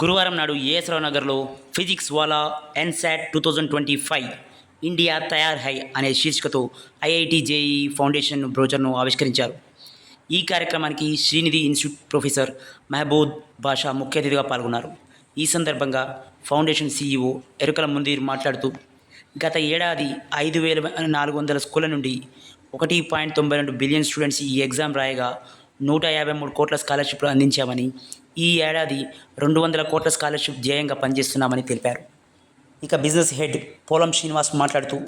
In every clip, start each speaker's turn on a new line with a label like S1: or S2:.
S1: గురువారం నాడు ఏఎస్రావు నగర్లో physics Wallah NSAT two thousand twenty five India Taiyar Hai అనే శీర్షికతో ఐఐటి జేఈ ఫౌండేషన్ బ్రోచర్ను ఆవిష్కరించారు. ఈ కార్యక్రమానికి శ్రీనిధి ఇన్స్టిట్యూట్ ప్రొఫెసర్ మహబూద్ బాషా ముఖ్య అతిథిగా పాల్గొన్నారు. ఈ సందర్భంగా ఫౌండేషన్ సీఈఓ ఎరుకల ముందీర్ మాట్లాడుతూ గత ఏడాది ఐదు వేల నాలుగు వందల స్కూళ్ళ నుండి ఒకటి పాయింట్ తొంభై రెండు బిలియన్ స్టూడెంట్స్ ఈ ఎగ్జామ్ రాయగా నూట యాభై మూడు కోట్ల స్కాలర్షిప్లు అందించామని ఈ ఏడాది రెండు వందల కోట్ల స్కాలర్షిప్ ధ్యేయంగా పనిచేస్తున్నామని తెలిపారు. ఇక బిజినెస్ హెడ్ పోలం శ్రీనివాస్ మాట్లాడుతూ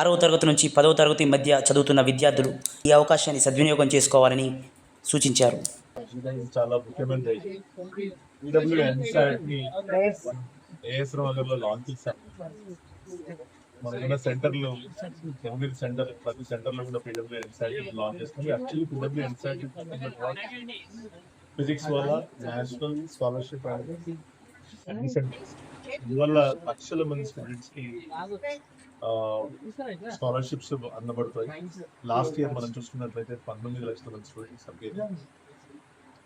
S1: ఆరవ తరగతి నుంచి పదవ తరగతి మధ్య చదువుతున్న విద్యార్థులు ఈ అవకాశాన్ని సద్వినియోగం చేసుకోవాలని సూచించారు.
S2: చాలా ముఖ్యమైన మనకున్న సెంటర్లు ఎనిమిది సెంటర్ ప్రతి సెంటర్లో కూడా పీడబ్ల్యూ ఎన్సైటీ లాంచ్ చేస్తాం యాక్చువల్లీ పీడబ్ల్యూ ఎన్సాట్ ఫిజిక్స్ వల్ల నేషనల్ స్కాలర్షిప్ అన్ని సెంటర్స్ ఇవల్ల లక్షల మంది స్టూడెంట్స్కి స్కాలర్షిప్స్ అందబడతాయి. లాస్ట్ ఇయర్ మనం చూసుకున్నట్లయితే పంతొమ్మిది లక్షల మంది స్టూడెంట్స్ అప్లై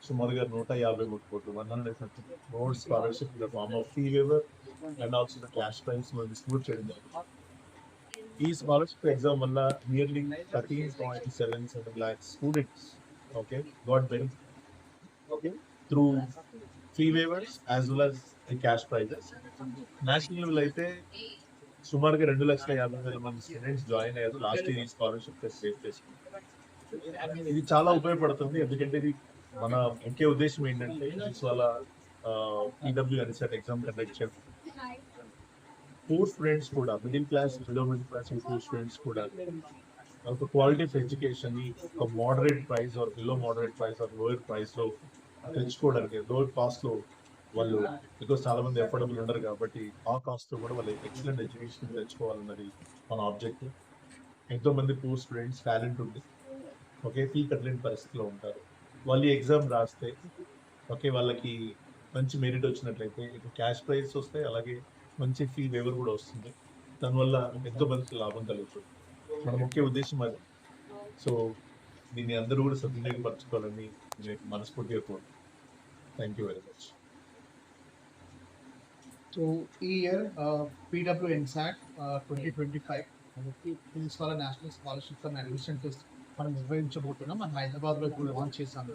S2: సుమారుగా నూట యాభై మూడు కోట్లు one hundred more scholarship in the form of fee waiver and also the cash price మనం డిస్ట్రిబ్యూట్ చేయడం జరుగుతుంది. ఈ స్కాలర్షిప్ ఎగ్జామ్ వల్ల nearly thirteen point seven seven lakhs students okay got benefit okay through fee waivers as well as the cash prizes national level అయితే సుమారుగా రెండు లక్షల యాభై వేల మంది స్టూడెంట్స్ జాయిన్ అయ్యారు. లాస్ట్ ఇయర్ ఈ స్కాలర్షిప్ సేవ్ చేసుకున్నారు ఇది చాలా ఉపయోగపడుతుంది. ఎందుకంటే ఇది మన ముఖ్య ఉద్దేశం ఏంటంటే this వాళ్ళ ఈడబ్ల్యూ ఎన్సెట్ ఎగ్జామ్ కండక్ట్ చేయడం. పూర్ స్టూడెంట్స్ కూడా middle class below middle class poor students కూడా. ఒక క్వాలిటీ ఆఫ్ ఎడ్యుకేషన్ ఒక moderate price or below moderate price or lower ప్రైస్లో తెచ్చుకోవడానికి లోయర్ కాస్ట్లో వాళ్ళు బికాస్ చాలా మంది ఎఫోర్డబుల్ ఉండరు కాబట్టి ఆ కాస్ట్లో కూడా వాళ్ళు ఎక్సలెంట్ ఎడ్యుకేషన్ తెచ్చుకోవాలన్నది మన ఆబ్జెక్టివ్ ఎంతో మంది పూర్ స్టూడెంట్స్ టాలెంట్ ఉంది. ఒకే ఫీ కట్టలేని పరిస్థితిలో ఉంటారు. వాళ్ళు ఎగ్జామ్ రాస్తే ఓకే వాళ్ళకి మంచి మెరిట్ వచ్చినట్లయితే ఇటు క్యాష్ ప్రైజెస్ వస్తాయి అలాగే మంచి ఫీ వేవర్ కూడా వస్తుంది. దానివల్ల ఎంతో మందికి లాభం కలుగుతుంది. మన ముఖ్య ఉద్దేశం అది. సో దీన్ని అందరూ కూడా సద్వినియోగపరచుకోవాలని నేను మనస్ఫూర్తిగా కోరు thank you very much
S3: so ఈ year PW NSAT twenty twenty five physics national scholarship and admission చేస్తుంది మనం నిర్వహించబోతున్నాం. మనం హైదరాబాద్లో ఇప్పుడు లాంచ్ చేశాము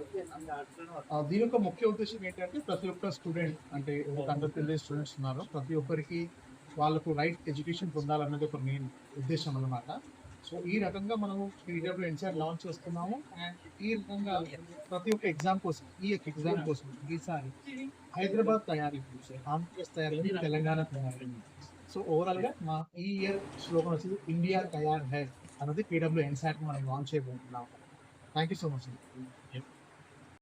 S3: దీని యొక్క ముఖ్య ఉద్దేశం ఏంటంటే ప్రతి ఒక్క స్టూడెంట్ అంటే ఒక స్టూడెంట్స్ ఉన్నారు ప్రతి ఒక్కరికి వాళ్ళకు రైట్ ఎడ్యుకేషన్ పొందాలన్నది ఒక మెయిన్ ఉద్దేశం అన్నమాట. సో ఈ రకంగా మనము పీడబ్ల్యూ ఎన్సీఆర్ లాంచ్ చేస్తున్నాము. అండ్ ఈ రకంగా ప్రతి ఒక్క ఎగ్జామ్ కోసం ఈ యొక్క ఎగ్జామ్ కోసం ఈసారి హైదరాబాద్ తయారీ ఆంధ్రప్రదేశ్ తయారీ తెలంగాణ తయారీ. సో ఓవరాల్గా మా ఈ ఇయర్ స్లోగన్ వచ్చేది ఇండియా తయార్ హై అన్నది పీడబ్ల్యూ ఎన్సాట్ మనం లాంచ్ చేయబోతున్నాం. Thank you so much